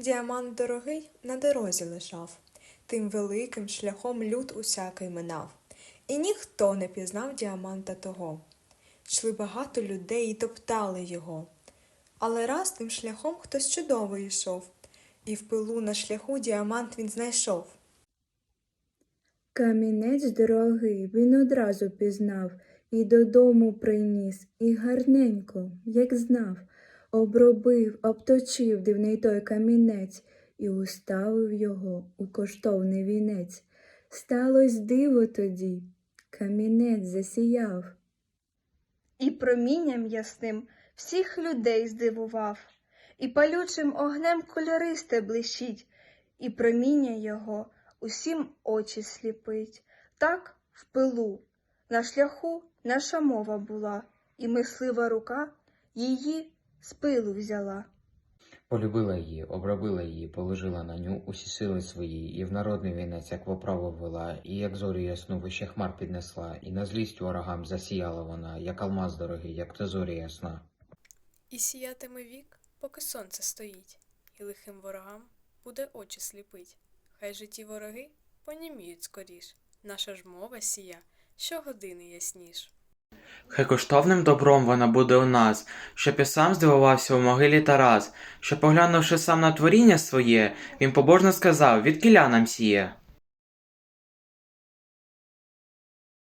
Діамант дорогий на дорозі лежав, тим великим шляхом люд усякий минав, і ніхто не пізнав діаманта того. Йшли багато людей і топтали його. Але раз тим шляхом хтось чудовий йшов, і в пилу на шляху діамант він знайшов. Камінець дорогий він одразу пізнав і додому приніс, і гарненько, як знав, обробив, обточив дивний той камінець і уставив його у коштовний вінець. Сталось диво тоді, камінець засіяв. І промінням ясним всіх людей здивував, і палючим огнем кольористе блищить, і проміння його усім очі сліпить. Так в пилу на шляху наша мова була, і мислива рука її з пилу взяла. Полюбила її, обробила її, положила на ню усі сили свої, і в народний вінець, як в оправу ввела, і як зорю ясну вище хмар піднесла, і на злість ворогам засіяла вона, як алмаз дорогий, як та зоря ясна. І сіятиме вік, поки сонце стоїть, і лихим ворогам буде очі сліпить. Хай же ті вороги поніміють скоріш. Наша ж мова сія щогодини ясніш. Хай коштовним добром вона буде у нас, щоб я сам здивувався у могилі Тарас, що, поглянувши сам на творіння своє, він побожно сказав, відкиля нам сіє.